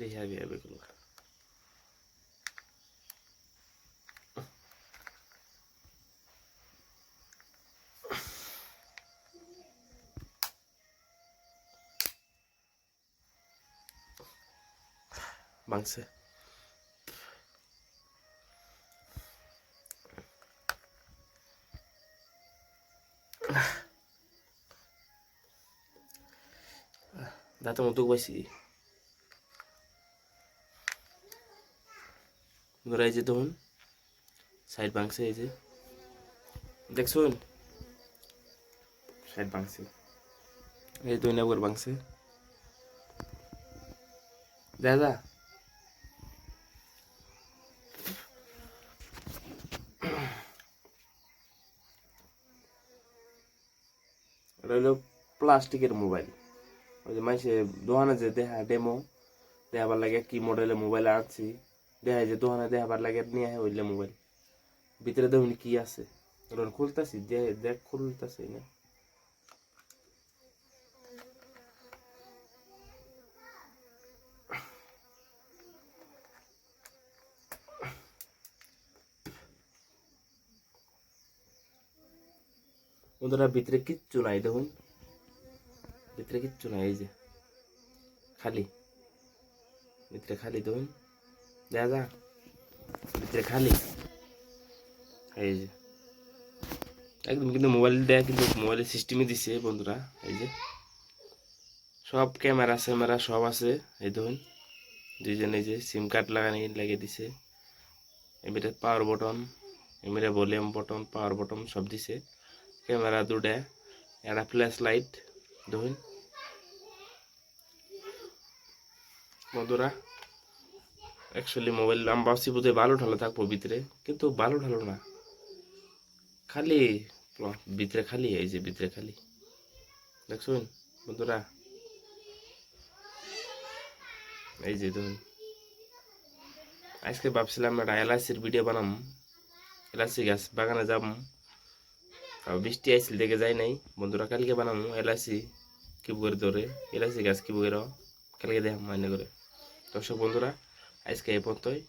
দেখি আগে গুলো ভাঙছে দাঁতের মতো ধরা এই যে তখন। সাইড বাংসে এই যে। দেখছুন সাইড ভাঙছে। এই দুই নগর ভাঙছে। দাদা। এটা হলো প্লাস্টিকের মোবাইল। ওই যে মাইসে দোকানে যে দেখা ডেমো দেখাবার লাগে কি মডেলের মোবাইল আনছি। দেখা যে দোকানে দেখাবার লাগে নিয়ে আয় ওইলে মোবাইল ভিতরে দেখুন কি আছে। ওটা খুলতাছি দেখ খুলতাছি না। ওদের ভিতরে কিচ্ছু নাই, দেখুন। ভিতরে কিচ্ছু নাই, এই যে। খালি। ভিতরে খালি, দেখুন। দেখা ভিতরে খালি। এই যে। একদম কিন্তু মোবাইল দেয়া কিন্তু মোবাইলের সিস্টেমই দিছে বন্ধুরা, এই যে। সব ক্যামেরা স্যামেরা সব আছে, এই দেখুন। দুইজন এই যে সিম কার্ড লাগানি লাগিয়ে দিছে। এবারে পাওয়ার বটন এবারে ভলিউম বটন পাওয়ার বটন সব দিছে। ক্যামেরা দুটা, একটা ফ্ল্যাশ লাইট দেখুন। বন্ধুরা অ্যাকচুয়ালি মোবাইল আমি ভাবছি বোধহয় ভালো ঢালো থাকব ভিতরে, কিন্তু ভালো ঢালো না। খালি ভিতরে খালি, এই যে ভিতরে খালি। দেখছুন বন্ধুরা। এই যে ধরুন। আজকে ভাবছিলাম একটা এলাচির ভিডিও বানাম। এলাচি গাছ বাগানে যাব। আর বৃষ্টি আইসিল দেখে যাই নাই। বন্ধুরা, কালকে বানামু এলাচি কি করে ধরে। এলাচি গাছ কি করে কালকে দেখাম মাইনে করে। দর্শক বন্ধুরা আজকে এই পর্যন্তই